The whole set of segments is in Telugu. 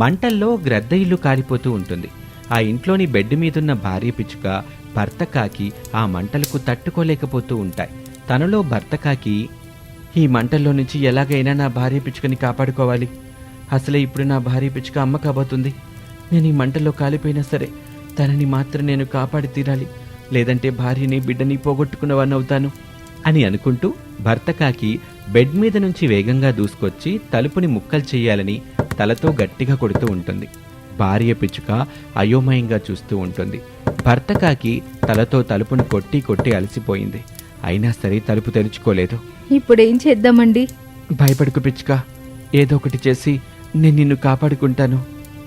మంటల్లో గ్రద్ద ఇల్లు కాలిపోతూ ఉంటుంది. ఆ ఇంట్లోని బెడ్ మీదున్న భార్య పిచ్చుక భర్త కాకి ఆ మంటలకు తట్టుకోలేకపోతూ ఉంటాయి. తనలో భర్త కాకి ఈ మంటల్లో నుంచి ఎలాగైనా నా భార్య పిచ్చుకని కాపాడుకోవాలి. అసలే ఇప్పుడు నా భార్య పిచ్చుక అమ్మ కాబోతుంది. నేను ఈ మంటల్లో కాలిపోయినా సరే తనని మాత్రం నేను కాపాడి తీరాలి. లేదంటే భార్యని బిడ్డని పోగొట్టుకున్నవన్నవుతాను అని అనుకుంటూ భర్త కాకి బెడ్ మీద నుంచి వేగంగా దూసుకొచ్చి తలుపుని ముక్కలు చేయాలని తలతో గట్టిగా కొడుతూ ఉంటుంది. భార్య పిచ్చుక అయోమయంగా చూస్తూ ఉంటుంది. భర్త కాకి తలతో తలుపుని కొట్టి కొట్టి అలసిపోయింది. అయినా సరే తలుపు తెరుచుకోలేదు. ఇప్పుడేం చేద్దామండి? భయపడుకు పిచ్చుక. ఏదో ఒకటి చేసి నేను నిన్ను కాపాడుకుంటాను.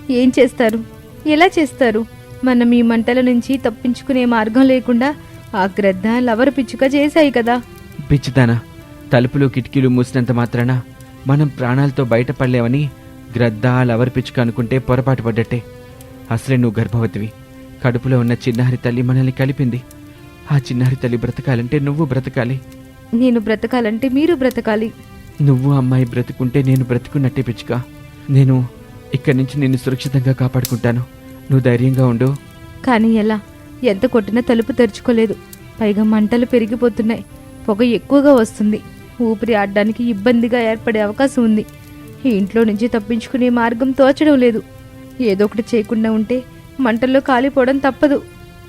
ఏం చేస్తారు? ఎలా చేస్తారు? మనం ఈ మంటల నుంచి తప్పించుకునే మార్గం లేకుండా ఆ గ్రద్ద లవర్ పిచ్చుక చేశాయి కదా. పిచ్చిదానా తలుపులు కిటికీలు మూసినంత మాత్రాన మనం ప్రాణాలతో బయటపడలేమని గ్రద్ద లవర్ పిచ్చుక అనుకుంటే పొరపాటు పడ్డట్టే. అసలే నువ్వు గర్భవతివి. కడుపులో ఉన్న చిన్నారి తల్లి మనల్ని కలిపింది. ఆ చిన్నారి తల్లి బ్రతకాలంటే నువ్వు బ్రతకాలి. నేను బ్రతకాలంటే మీరు బ్రతకాలి. నువ్వు అమ్మాయి బ్రతుకుంటే నేను బ్రతుకున్నట్టే పిచ్చుక. నేను ఇక్కడి నుంచి నిన్ను సురక్షితంగా కాపాడుకుంటాను. నువ్వు ధైర్యంగా ఉండు. కానీ ఎలా? ఎంత కొట్టినా తలుపు తెరుచుకోలేదు. పైగా మంటలు పెరిగిపోతున్నాయి. పొగ ఎక్కువగా వస్తుంది. ఊపిరి ఆడడానికి ఇబ్బందిగా ఏర్పడే అవకాశం ఉంది. ఈ ఇంట్లో నుంచి తప్పించుకునే మార్గం తోచడం లేదు. ఏదో ఒకటి చేయకుండా ఉంటే మంటల్లో కాలిపోవడం తప్పదు.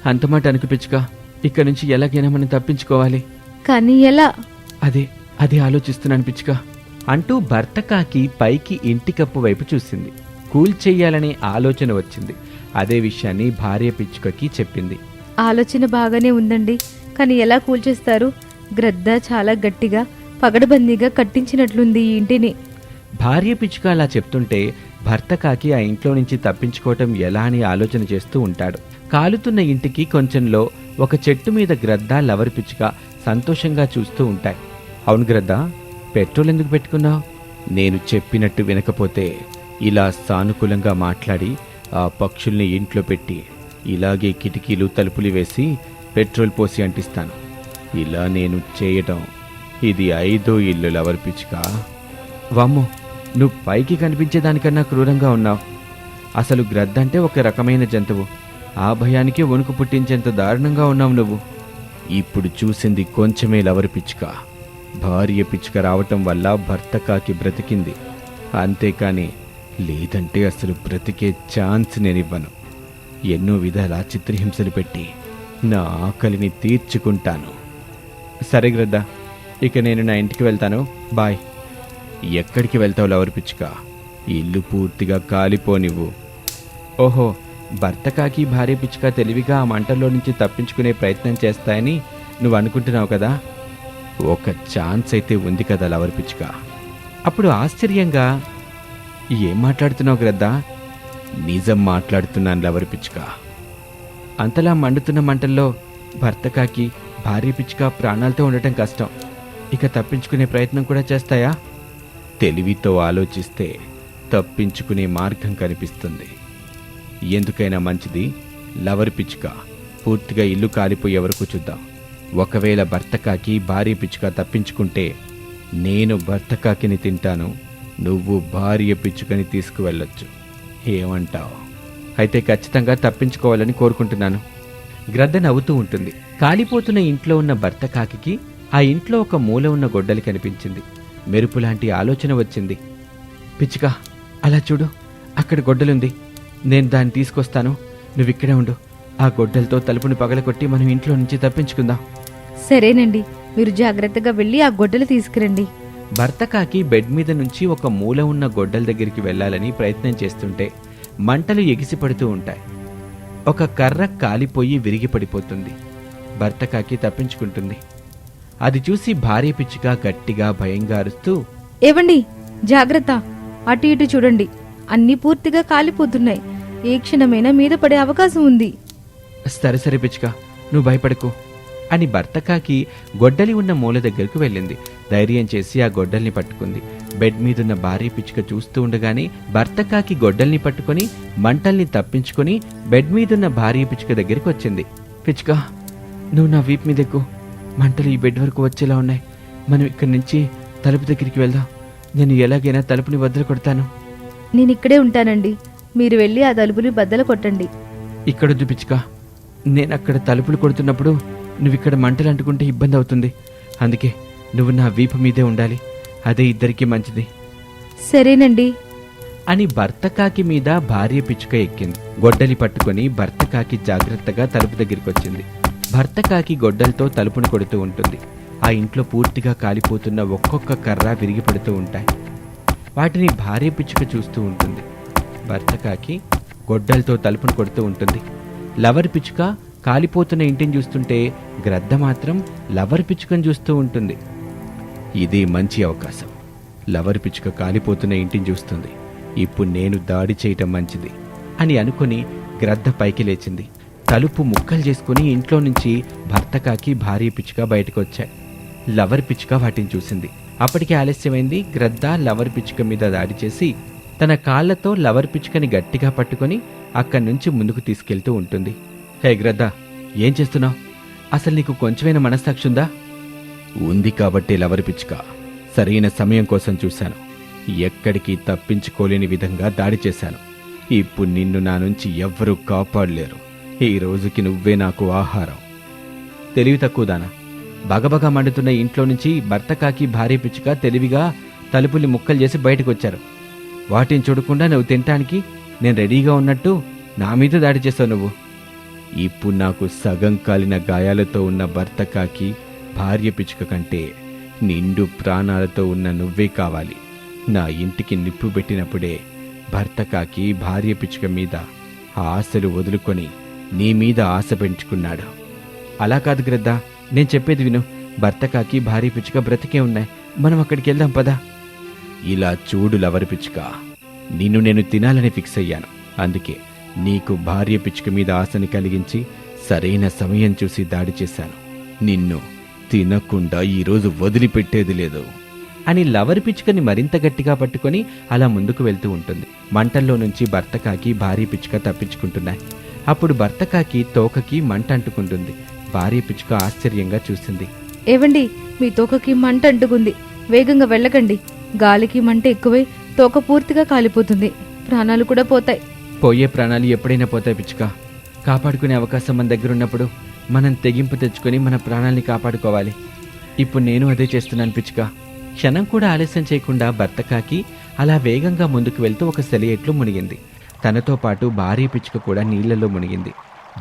అంత మాట అనుకు పిచ్చుక ఇక్కడి నుంచి ఎలాగైనా మనం తప్పించుకోవాలి. కానీ ఎలా? అదే అదే ఆలోచిస్తున్నాను పిచ్చుక. అంటూ భర్త కాకి పైకి ఇంటి కప్పు వైపు చూసింది. కూల్ చెయ్యాలనే ఆలోచన వచ్చింది. అదే విషయాన్ని భార్య పిచ్చుకకి చెప్పింది. ఆలోచన బాగానే ఉందండి. కానీ ఎలా కూల్చేస్తారు? గ్రద్ద చాలా గట్టిగా పగడబందీగా కట్టించినట్లుంది ఈ ఇంటిని. భార్య పిచ్చుక అలా చెప్తుంటే భర్త కాకి ఆ ఇంట్లో నుంచి తప్పించుకోవటం ఎలా అని ఆలోచన చేస్తూ ఉంటాడు. కాలుతున్న ఇంటికి కొంచెంలో ఒక చెట్టు మీద గ్రద్ద లవర్ పిచ్చుక సంతోషంగా చూస్తూ ఉంటాయి. అవును గ్రద్ద పెట్రోల్ ఎందుకు పెట్టుకున్నావు? నేను చెప్పినట్టు వినకపోతే ఇలా సానుకూలంగా మాట్లాడి ఆ పక్షుల్ని ఇంట్లో పెట్టి ఇలాగే కిటికీలు తలుపులు వేసి పెట్రోల్ పోసి అంటిస్తాను. ఇలా నేను చేయటం ఇది ఐదో ఇల్లు లవర్ పిచ్చుక. వామ్మో నువ్వు పైకి కనిపించేదానికన్నా క్రూరంగా ఉన్నావు. అసలు గ్రద్దంటే ఒక రకమైన జంతువు. ఆ భయానికే వణుకు పుట్టించేంత దారుణంగా ఉన్నావు నువ్వు. ఇప్పుడు చూసింది కొంచెమే లవరి పిచ్చుక. భార్య పిచ్చుక రావటం వల్ల భర్త కాకి బ్రతికింది. అంతేకాని లేదంటే అసలు బ్రతికే ఛాన్స్ నేనివ్వను. ఎన్నో విధాల చిత్రహింసలు పెట్టి నా ఆకలిని తీర్చుకుంటాను. సరే గ్రద్ద ఇక నేను నా ఇంటికి వెళ్తాను. బాయ్. ఎక్కడికి వెళ్తావు లవర్ పిచ్చుక? ఇల్లు పూర్తిగా కాలిపోనివ్వు ఓహో భర్త కాకి భార్య పిచ్చుక తెలివిగా ఆ మంటల్లో నుంచి తప్పించుకునే ప్రయత్నం చేస్తాయని నువ్వు అనుకుంటున్నావు కదా? ఒక ఛాన్స్ అయితే ఉంది కదా లవర్ పిచ్చుక. అప్పుడు ఆశ్చర్యంగా ఏం మాట్లాడుతున్నావు గ్రద్దా? నిజం మాట్లాడుతున్నాను లవరి పిచ్చుక. అంతలా మండుతున్న మంటల్లో భర్త కాకి భార్య పిచ్చుక ప్రాణాలతో ఉండటం కష్టం. ఇక తప్పించుకునే ప్రయత్నం కూడా చేస్తాయా? తెలివితో ఆలోచిస్తే తప్పించుకునే మార్గం కనిపిస్తుంది. ఎందుకైనా మంచిది? లవరి పిచ్చుక పూర్తిగా ఇల్లు కాలిపోయే వరకు చూద్దాం. ఒకవేళ భర్త కాకి భార్య పిచ్చుక తప్పించుకుంటే నేను భర్త కాకిని తింటాను. నువ్వు భార్య పిచ్చుకని తీసుకువెళ్ళొచ్చు. ఏమంటావు? అయితే ఖచ్చితంగా తప్పించుకోవాలని కోరుకుంటున్నాను. గ్రద్ద నవ్వుతూ ఉంటుంది. కాలిపోతున్న ఇంట్లో ఉన్న భర్త కాకికి ఆ ఇంట్లో ఒక మూల ఉన్న గొడ్డలి కనిపించింది. మెరుపు లాంటి ఆలోచన వచ్చింది. పిచ్చుక అలా చూడు. అక్కడ గొడ్డలుంది. నేను దాన్ని తీసుకొస్తాను. నువ్వు ఇక్కడే ఉండు. ఆ గొడ్డలతో తలుపుని పగలకొట్టి మనం ఇంట్లో నుంచి తప్పించుకుందాం. సరేనండి. మీరు జాగ్రత్తగా వెళ్ళి ఆ గొడ్డలు తీసుకురండి. భర్త కాకి బెడ్ మీద నుంచి ఒక మూల ఉన్న గొడ్డల దగ్గరికి వెళ్ళాలని ప్రయత్నం చేస్తుంటే మంటలు ఎగిసిపడుతూ ఉంటాయి. ఒక కర్ర కాలిపోయి విరిగి పడిపోతుంది. భర్త కాకి తప్పించుకుంటుంది. అది చూసి భార్య పిచ్చుక గట్టిగా భయంగా అరుస్తూ ఏవండి జాగ్రత్త. అటు ఇటు చూడండి. అన్నీ పూర్తిగా కాలిపోతున్నాయి. ఏ క్షణమైనా మీద పడే అవకాశం ఉంది. సరే సరే పిచ్చుక నువ్వు భయపడకు. అని భర్త కాకి గొడ్డలి ఉన్న మూల దగ్గరకు వెళ్ళింది. ధైర్యం చేసి ఆ గొడ్డల్ని పట్టుకుంది. బెడ్ మీదున్న భార్య పిచ్చుక చూస్తూ ఉండగానే భర్త కాకి గొడ్డల్ని పట్టుకొని మంటల్ని తప్పించుకొని బెడ్ మీదున్న భార్య పిచ్చుక దగ్గరికి వచ్చింది. పిచ్చుక నువ్వు నా వీప్ మీద ఎక్కువ మంటలు ఈ బెడ్ వరకు వచ్చేలా ఉన్నాయి. మనం ఇక్కడి నుంచి తలుపు దగ్గరికి వెళ్దాం. నేను ఎలాగైనా తలుపుని వదిలి కొడతాను. నేను ఇక్కడే ఉంటానండి. మీరు వెళ్ళి ఆ తలుపుని బద్దలు కొట్టండి. ఇక్కడొద్దు పిచ్చుక. నేను అక్కడ తలుపులు కొడుతున్నప్పుడు నువ్వు ఇక్కడ మంటలు అంటుకుంటే ఇబ్బంది అవుతుంది అందుకే నువ్వు నా వీపు మీదే ఉండాలి. అదే ఇద్దరికీ మంచిది. సరేనండి. అని భర్త కాకి మీద భార్య పిచ్చుక ఎక్కింది. గొడ్డలి పట్టుకొని భర్త కాకి జాగ్రత్తగా తలుపు దగ్గరికి వచ్చింది భర్త కాకి గొడ్డలతో తలుపును కొడుతూ ఉంటుంది. ఆ ఇంట్లో పూర్తిగా కాలిపోతున్న ఒక్కొక్క కర్ర విరిగిపడుతూ ఉంటాయి. వాటిని భార్య పిచ్చుక చూస్తూ ఉంటుంది. భర్త కాకి గొడ్డలతో తలుపును కొడుతూ ఉంటుంది. లవర్ పిచ్చుక కాలిపోతున్న ఇంటిని చూస్తుంటే గ్రద్ద మాత్రం లవర్ పిచ్చుకను చూస్తూ ఉంటుంది. ఇది మంచి అవకాశం. లవర్ పిచ్చుక కాలిపోతున్న ఇంటిని చూస్తుంది. ఇప్పుడు నేను దాడి చేయటం మంచిది అని అనుకుని గ్రద్ద పైకి లేచింది. తలుపు ముక్కలు చేసుకుని ఇంట్లో నుంచి భర్త కాకి భార్య పిచ్చుక బయటకు వచ్చాయి. లవర్ పిచ్చుక వాటిని చూసింది. అప్పటికే ఆలస్యమైంది. గ్రద్ద లవర్ పిచ్చుక మీద దాడి చేసి తన కాళ్ళతో లవర్ పిచ్చుకని గట్టిగా పట్టుకొని అక్కడి నుంచి ముందుకు తీసుకెళ్తూ ఉంటుంది. హే గ్రద్ద ఏం చేస్తున్నావు? అసలు నీకు కొంచెమైన మనస్సాక్షి ఉందా ఉంది కాబట్టి లవరి పిచ్చుక సరైన సమయం కోసం చూశాను. ఎక్కడికి తప్పించుకోలేని విధంగా దాడి చేశాను. ఇప్పుడు నిన్ను నా నుంచి ఎవ్వరూ కాపాడలేరు. ఈ రోజుకి నువ్వే నాకు ఆహారం. తెలివి తక్కువదానా బగబగా మండుతున్న ఇంట్లో నుంచి భర్త కాకి భార్య పిచ్చుక తెలివిగా తలుపుల్ని ముక్కలు చేసి బయటకు వచ్చారు వాటిని చూడకుండా నువ్వు తినటానికి నేను రెడీగా ఉన్నట్టు నా మీద దాడి చేసావు నువ్వు. ఇప్పుడు నాకు సగం కాలిన గాయాలతో ఉన్న భర్త కాకి భార్య పిచ్చుక కంటే నిండు ప్రాణాలతో ఉన్న నువ్వే కావాలి. నా ఇంటికి నిప్పు పెట్టినప్పుడే భర్త కాకి భార్య పిచ్చుక మీద ఆ ఆశలు వదులుకొని నీ మీద ఆశ పెంచుకున్నాడు. అలా కాదు గ్రద్దా నేను చెప్పేది విను. భర్త కాకి భార్య పిచ్చుక బ్రతికే ఉన్నాయి. మనం అక్కడికి వెళ్దాం పదా. ఇలా చూడు లవరి పిచ్చుక నిన్ను నేను తినాలని ఫిక్స్ అయ్యాను. అందుకే నీకు భార్య పిచ్చుక మీద ఆశని కలిగించి సరైన సమయం చూసి దాడి చేశాను. నిన్ను తినకుండా ఈరోజు వదిలిపెట్టేది లేదు. అని లవరి పిచ్చుకని మరింత గట్టిగా పట్టుకొని అలా ముందుకు వెళ్తూ ఉంటుంది. మంటల్లో నుంచి భర్త కాకి భార్య పిచ్చుక తప్పించుకుంటున్నాయి. అప్పుడు భర్త కాకి తోకకి మంట అంటుకుంటుంది. భార్య పిచ్చుక ఆశ్చర్యంగా చూసింది. ఏవండి మీ తోకకి మంట అంటుకుంది. వేగంగా వెళ్ళకండి. గాలికి మంట ఎక్కువై తోక పూర్తిగా కాలిపోతుంది. ప్రాణాలు కూడా పోతాయి. పోయే ప్రాణాలు ఎప్పుడైనా పోతాయి పిచ్చుక. కాపాడుకునే అవకాశం మన దగ్గర ఉన్నప్పుడు మనం తెగింపు తెచ్చుకొని మన ప్రాణాల్ని కాపాడుకోవాలి. ఇప్పుడు నేను అదే చేస్తున్నాను పిచ్చుక. క్షణం కూడా ఆలస్యం చేయకుండా భర్త కాకి అలా వేగంగా ముందుకు వెళ్తూ ఒక సెలయేట్లు మునిగింది. తనతో పాటు భార్య పిచ్చుక కూడా నీళ్ళలో మునిగింది.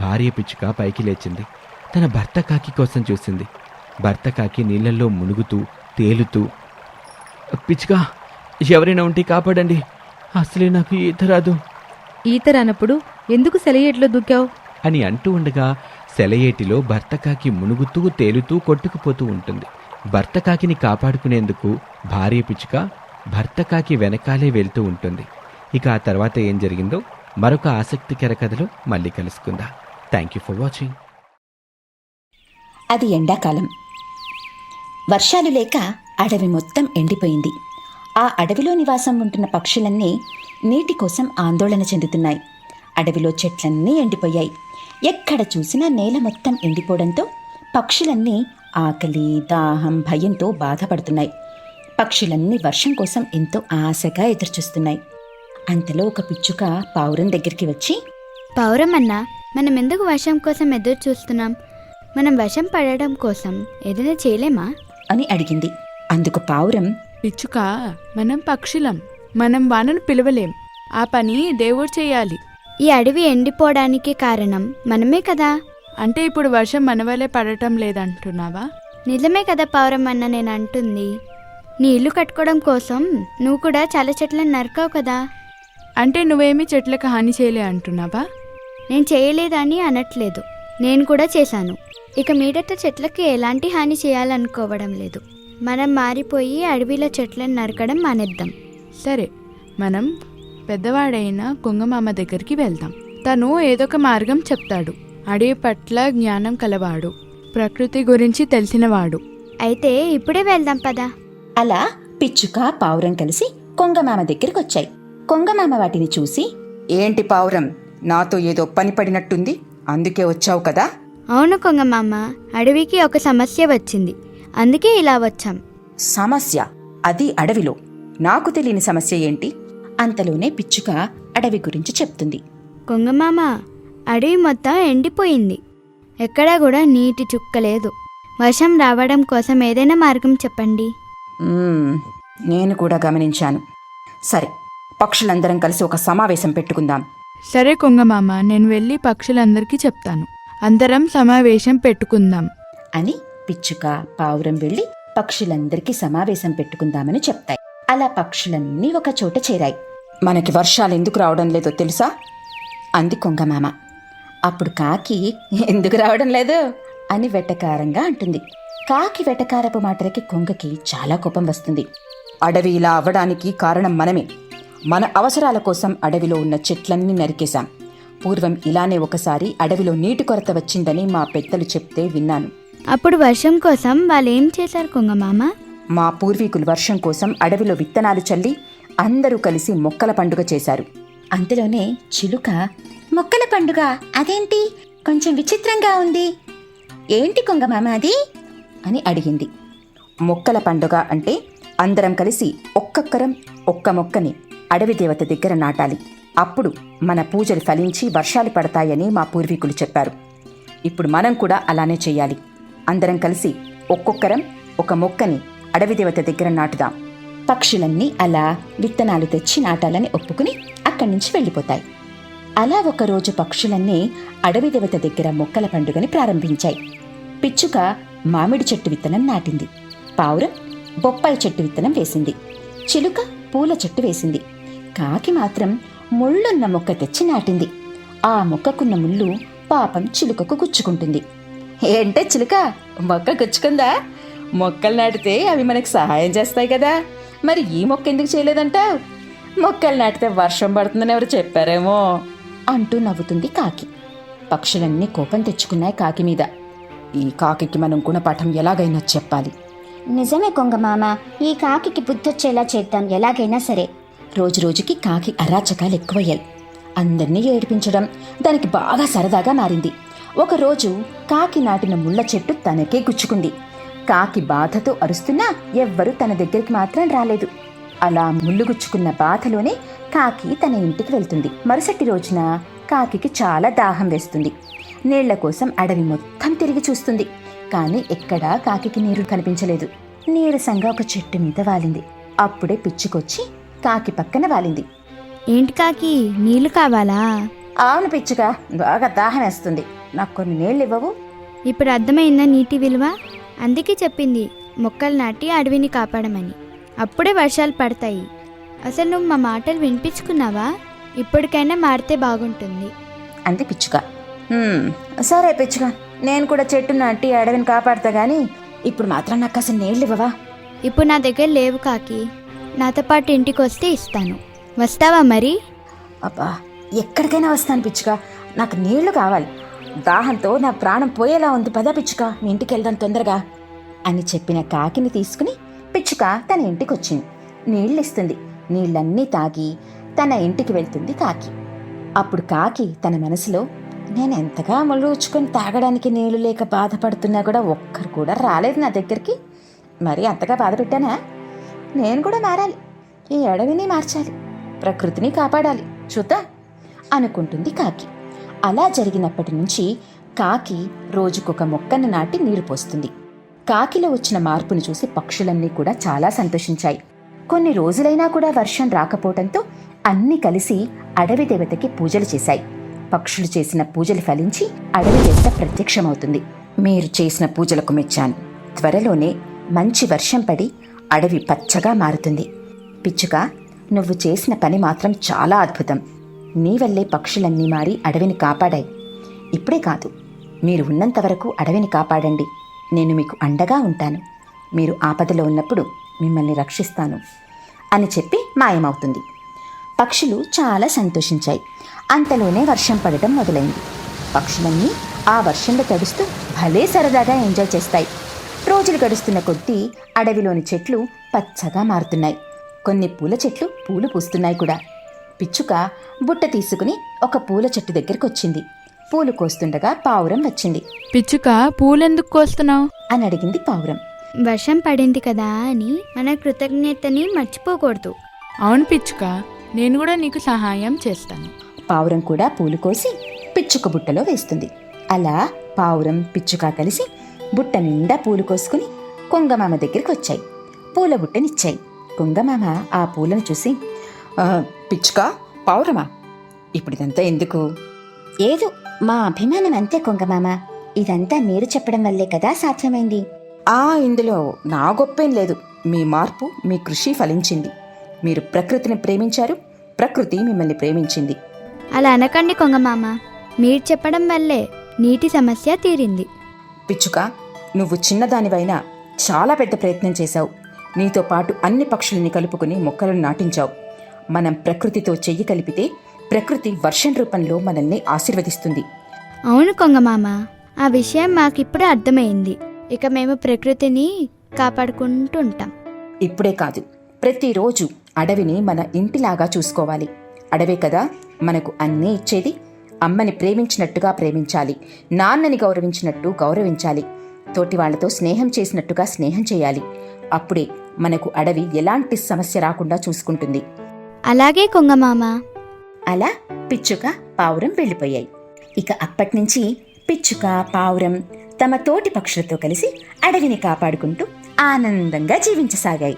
భార్య పిచ్చుక పైకి లేచింది. తన భర్త కాకి కోసం చూసింది. భర్త కాకి నీళ్ళలో మునుగుతూ తేలుతూ పిచ్చుక ఎవరైనా ఉంటే కాపాడండి. అసలే నాకు ఈత రాదు. ఈత రానప్పుడు ఎందుకు సెలయేట్లో దూకావు? అని అంటూ ఉండగా సెలయేటిలో భర్తకాకి మునుగుతూ తేలుతూ కొట్టుకుపోతూ ఉంటుంది. భర్తకాకిని కాపాడుకునేందుకు భార్య పిచ్చుక భర్తకాకి వెనకాలే వెళ్తూ ఉంటుంది. ఇక ఆ తర్వాత ఏం జరిగిందో మరొక ఆసక్తికర కథలో మళ్ళీ కలుసుకుందాం. థ్యాంక్ యూ ఫర్ వాచింగ్ అది ఎండాకాలం. వర్షాలు లేక అడవి మొత్తం ఎండిపోయింది. ఆ అడవిలో నివాసం ఉంటున్న పక్షులన్నీ నీటి కోసం ఆందోళన చెందుతున్నాయి. అడవిలో చెట్లన్నీ ఎండిపోయాయి. ఎక్కడ చూసినా నేల మొత్తం ఎండిపోవడంతో పక్షులన్నీ ఆకలి దాహం భయంతో బాధపడుతున్నాయి. పక్షులన్నీ వర్షం కోసం ఎంతో ఆశగా ఎదురుచూస్తున్నాయి. అంతలో ఒక పిచ్చుక పావురం దగ్గరికి వచ్చి పౌరమన్న మనం ఎందుకు వర్షం కోసం ఎదురు చూస్తున్నాం? మనం వర్షం పడడం కోసం ఏదైనా చేయలేమా? అని అడిగింది. అందుకు పావురం పిచ్చుక మనం పక్షులం. మనం వానను పిలవలేం. ఆ పని దేవుడు చేయాలి. ఈ అడవి ఎండిపోవడానికి కారణం మనమే కదా? అంటే ఇప్పుడు వర్షం మన వల్లే పడటం లేదంటున్నావా? నిజమే కదా పౌరమన్న నేను అంటుంది. నీ ఇల్లు కట్టుకోవడం కోసం నువ్వు కూడా చాలా చెట్లను నరకావు కదా? అంటే నువ్వేమీ చెట్లకు హాని చేయలే అంటున్నావా? నేను చేయలేదని అనట్లేదు. నేను కూడా చేశాను. ఇక మీదట చెట్లకి ఎలాంటి హాని చేయాలనుకోవడం లేదు. మనం మారిపోయి అడవిలో చెట్లను నరకడం మానేద్దాం. సరే మనం పెద్దవాడైన కొంగమామ దగ్గరికి వెళ్దాం. తను ఏదొక మార్గం చెప్తాడు. అడవి పట్ల జ్ఞానం కలవాడు. ప్రకృతి గురించి తెలిసినవాడు. అయితే ఇప్పుడే వెళ్దాం పదా. అలా పిచ్చుక పావురం కలిసి కొంగమామ దగ్గరికి వచ్చాయి కొంగమామ వాటిని చూసి ఏంటి పావురం? నాతో ఏదో పని పడినట్టుంది. అందుకే వచ్చావు కదా? అవును కొంగమామ అడవికి ఒక సమస్య వచ్చింది. అందుకే ఇలా వచ్చాం. సమస్య? అది అడవిలో. నాకు తెలియని సమస్య ఏంటి? అంతలోనే పిచ్చుక అడవి గురించి చెప్తుంది. కొంగమామ అడవి మొత్తం ఎండిపోయింది. ఎక్కడా కూడా నీటి చుక్క లేదు. వర్షం రావడం కోసం ఏదైనా మార్గం చెప్పండి. నేను కూడా గమనించాను. సరే పక్షులందరం కలిసి ఒక సమావేశం పెట్టుకుందాం. సరే కొంగమామ నేను వెళ్ళి పక్షులందరికీ చెప్తాను. అందరం సమావేశం పెట్టుకుందాం. అని పిచ్చుక పావురం వెళ్ళి పక్షులందరికీ సమావేశం పెట్టుకుందామని చెప్తాయి. అలా పక్షులన్నీ ఒక చోట చేరాయి. మనకి వర్షాలు ఎందుకు రావడం లేదో తెలుసా? అంది కొంగమామ అప్పుడు కాకి ఎందుకు రావడం లేదు? అని వెటకారంగా అంటుంది. కాకి వెటకారపు మాటలకి కొంగకి చాలా కోపం వస్తుంది. అడవి ఇలా అవ్వడానికి కారణం మనమే. మన అవసరాల కోసం అడవిలో ఉన్న చెట్లన్నీ నరికేశాం. పూర్వం ఇలానే ఒకసారి అడవిలో నీటి కొరత వచ్చిందని మా పెద్దలు చెప్తే విన్నాను. అప్పుడు వర్షం కోసం వాళ్ళు ఏం చేశారు కొంగమామ మా పూర్వీకులు వర్షం కోసం అడవిలో విత్తనాలు చల్లి అందరూ కలిసి మొక్కల పండుగ చేశారు. అంతలోనే చిలుక మొక్కల పండుగ అదేంటి? కొంచెం విచిత్రంగా ఉంది. ఏంటి కొంగమామ అది? అని అడిగింది. మొక్కల పండుగ అంటే అందరం కలిసి ఒక్కొక్కరం ఒక్క మొక్కని అడవి దేవత దగ్గర నాటాలి. అప్పుడు మన పూజలు ఫలించి వర్షాలు పడతాయని మా పూర్వీకులు చెప్పారు. ఇప్పుడు మనం కూడా అలానే చెయ్యాలి అందరం కలిసి ఒక్కొక్కరం ఒక మొక్కని అడవి దేవత దగ్గర నాటుదాం. పక్షులన్నీ అలా విత్తనాలు తెచ్చి నాటాలని ఒప్పుకుని అక్కడి నుంచి వెళ్ళిపోతాయి. అలా ఒకరోజు పక్షులన్నీ అడవి దేవత దగ్గర మొక్కల పండుగని ప్రారంభించాయి. పిచ్చుక మామిడి చెట్టు విత్తనం నాటింది. పావురం బొప్పాయి చెట్టు విత్తనం వేసింది. చిలుక పూల చెట్టు వేసింది. కాకి మాత్రం ముళ్ళున్న మొక్క తెచ్చి నాటింది. ఆ మొక్కకున్న ముళ్ళు పాపం చిలుకకు గుచ్చుకుంటుంది. ఏంటే చిలుక? మొక్క గుచ్చుకుందా? మొక్కలు నాటితే అవి మనకు సహాయం చేస్తాయి కదా. మరి ఈ మొక్క ఎందుకు చేయలేదంటావు? మొక్కలు నాటితే వర్షం పడుతుందని ఎవరు చెప్పారేమో? అంటూ నవ్వుతుంది కాకి. పక్షులన్నీ కోపం తెచ్చుకున్నాయి కాకి మీద. ఈ కాకికి మనం గుణపాఠం ఎలాగైనా చెప్పాలి. నిజమే కొంగమామ ఈ కాకికి బుద్ధొచ్చేలా చేద్దాం ఎలాగైనా సరే. రోజురోజుకి కాకి అరాచకాలు ఎక్కువయ్యాయి. అందర్నీ ఏడిపించడం దానికి బాగా సరదాగా మారింది. ఒకరోజు కాకి నాటిన ముళ్ళ చెట్టు తనకే గుచ్చుకుంది. కాకి బాధతో అరుస్తున్నా ఎవ్వరూ తన దగ్గరికి మాత్రం రాలేదు. అలా ముళ్ళు గుచ్చుకున్న బాధలోనే కాకి తన ఇంటికి వెళ్తుంది. మరుసటి రోజున కాకికి చాలా దాహం వేస్తుంది. నీళ్ళ కోసం అడవి మొత్తం తిరిగి చూస్తుంది. కానీ ఎక్కడా కాకికి నీరు కనిపించలేదు. నీరసంగా ఒక చెట్టు మీద వాలింది. అప్పుడే పిచ్చుకొచ్చి కాకి పక్కన వాలింది. ఏంటి కాకి? నీళ్ళు కావాలా? అవును పిచ్చుగా బాగా దాహం వేస్తుంది. నాకు కొన్ని నీళ్ళు ఇవ్వవు ఇప్పుడు అర్థమైందా నీటి విలువ? అందుకే చెప్పింది మొక్కలు నాటి అడవిని కాపాడమని. అప్పుడే వర్షాలు పడతాయి. అసలు నువ్వు మా మాటలు వినిపించుకున్నావా? ఇప్పటికైనా మారితే బాగుంటుంది. అంది పిచ్చుక. "హ్మ్, సరే పిచ్చుగా నేను కూడా చెట్టు నాటి అడవిని కాపాడతా గాని ఇప్పుడు మాత్రం నాకు అసలు నీళ్ళు ఇవ్వవా? ఇప్పుడు నా దగ్గర లేవు కాకి. నాతో పాటు ఇంటికి వస్తే ఇస్తాను. వస్తావా మరి? అబ్బా ఎక్కడికైనా వస్తాను పిచ్చుక. నాకు నీళ్ళు కావాలి. దాహంతో నా ప్రాణం పోయేలా ఉంది. పదా పిచ్చుక మీ ఇంటికి వెళ్దాం తొందరగా అని చెప్పిన కాకిని తీసుకుని పిచ్చుక తన ఇంటికి వచ్చింది నీళ్ళు ఇస్తుంది నీళ్ళన్నీ తాగి తన ఇంటికి వెళ్తుంది కాకి. అప్పుడు కాకి తన మనసులో నేను ఎంతగా ముళ్ళుచుకొని తాగడానికి నీళ్ళు లేక బాధపడుతున్నా కూడా ఒక్కరు కూడా రాలేదు నా దగ్గరికి. మరి అంతగా బాధ పెట్టానా? నేను కూడా మారాలి. ఈ అడవిని మార్చాలి. ప్రకృతిని కాపాడాలి. చూద్దా? అనుకుంటుంది కాకి. అలా జరిగినప్పటి నుంచి కాకి రోజుకొక మొక్కను నాటి నీరు పోస్తుంది. కాకిలో వచ్చిన మార్పును చూసి పక్షులన్నీ కూడా చాలా సంతోషించాయి. కొన్ని రోజులైనా కూడా వర్షం రాకపోవడంతో అన్నీ కలిసి అడవి దేవతకి పూజలు చేశాయి. పక్షులు చేసిన పూజలు ఫలించి అడవి దేవత ప్రత్యక్షమవుతుంది. మీరు చేసిన పూజలకు మెచ్చాను. త్వరలోనే మంచి వర్షం పడి అడవి పచ్చగా మారుతుంది. పిచ్చుక నువ్వు చేసిన పని మాత్రం చాలా అద్భుతం. నీ వల్లే పక్షులన్నీ మారి అడవిని కాపాడాయి. ఇప్పుడే కాదు మీరు ఉన్నంత వరకు అడవిని కాపాడండి. నేను మీకు అండగా ఉంటాను. మీరు ఆపదలో ఉన్నప్పుడు మిమ్మల్ని రక్షిస్తాను అని చెప్పి మాయమవుతుంది. పక్షులు చాలా సంతోషించాయి. అంతలోనే వర్షం పడటం మొదలైంది. పక్షులన్నీ ఆ వర్షంలో తడుస్తూ భలే సరదాగా ఎంజాయ్ చేస్తాయి. రోజులు గడుస్తున్న కొద్దీ అడవిలోని చెట్లు పచ్చగా మారుతున్నాయి. కొన్ని పూల చెట్లు పూలు పూస్తున్నాయి కూడా. పిచ్చుక బుట్ట తీసుకుని ఒక పూల చెట్టు దగ్గరికి వచ్చింది. పూలు కోస్తుండగా పావురం వచ్చింది. పిచ్చుక పూలెందుకు కోస్తున్నావు? అని అడిగింది పావురం. వర్షం పడింది కదా అని మన కృతజ్ఞతని మర్చిపోకూడదు. అవును పిచ్చుక నేను కూడా నీకు సహాయం చేస్తాను. పావురం కూడా పూలు కోసి పిచ్చుక బుట్టలో వేస్తుంది. అలా పావురం పిచ్చుక కలిసి బుట్ట నిండా పూలు కోసుకుని కొంగమామ దగ్గరికి వచ్చాయి. పూల బుట్టనిచ్చాయి. కొంగమామ ఆ పూలను చూసి "ఆ, పిచ్చుక పావురమా ఇప్పుడు ఇదంతా ఎందుకు? ఏదో మా అభిమానం అంతే కొంగమామ ఇదంతా మీరు చెప్పడం వల్లే కదా సాధ్యమైంది. ఆ ఇందులో నా గొప్పేం లేదు. మీ మార్పు మీ కృషి ఫలించింది. మీరు ప్రకృతిని ప్రేమించారు ప్రకృతి మిమ్మల్ని ప్రేమించింది. అలా అనకండి కొంగమామ మీరు చెప్పడం వల్లే నీటి సమస్య తీరింది. పిచ్చుక నువ్వు చిన్నదానివైనా చాలా పెద్ద ప్రయత్నం చేశావు. నీతో పాటు అన్ని పక్షుల్ని కలుపుకుని మొక్కలను నాటించావు. మనం ప్రకృతితో చెయ్యి కలిపితే ప్రకృతి వర్షం రూపంలో మనల్ని ఆశీర్వదిస్తుంది. అవును కొంగమామ ఆ విషయం మాకిప్పుడు అర్థమైంది. ఇక మేము ప్రకృతిని కాపాడుకుంటూ ఉంటాం ఇప్పుడే కాదు ప్రతిరోజు అడవిని మన ఇంటిలాగా చూసుకోవాలి. అడవే కదా మనకు అన్నీ ఇచ్చేది. అమ్మని ప్రేమించినట్టుగా ప్రేమించాలి. నాన్నని గౌరవించినట్టు గౌరవించాలి. తోటి వాళ్ళతో స్నేహం చేసినట్టుగా స్నేహం చేయాలి. అప్పుడే మనకు అడవి ఎలాంటి సమస్య రాకుండా చూసుకుంటుంది. అలాగే కొంగమామ అలా పిచ్చుక పావురం వెళ్ళిపోయాయి. ఇక అప్పటినుంచి పిచ్చుక పావురం తమ తోటి పక్షులతో కలిసి అడవిని కాపాడుకుంటూ ఆనందంగా జీవించసాగాయి.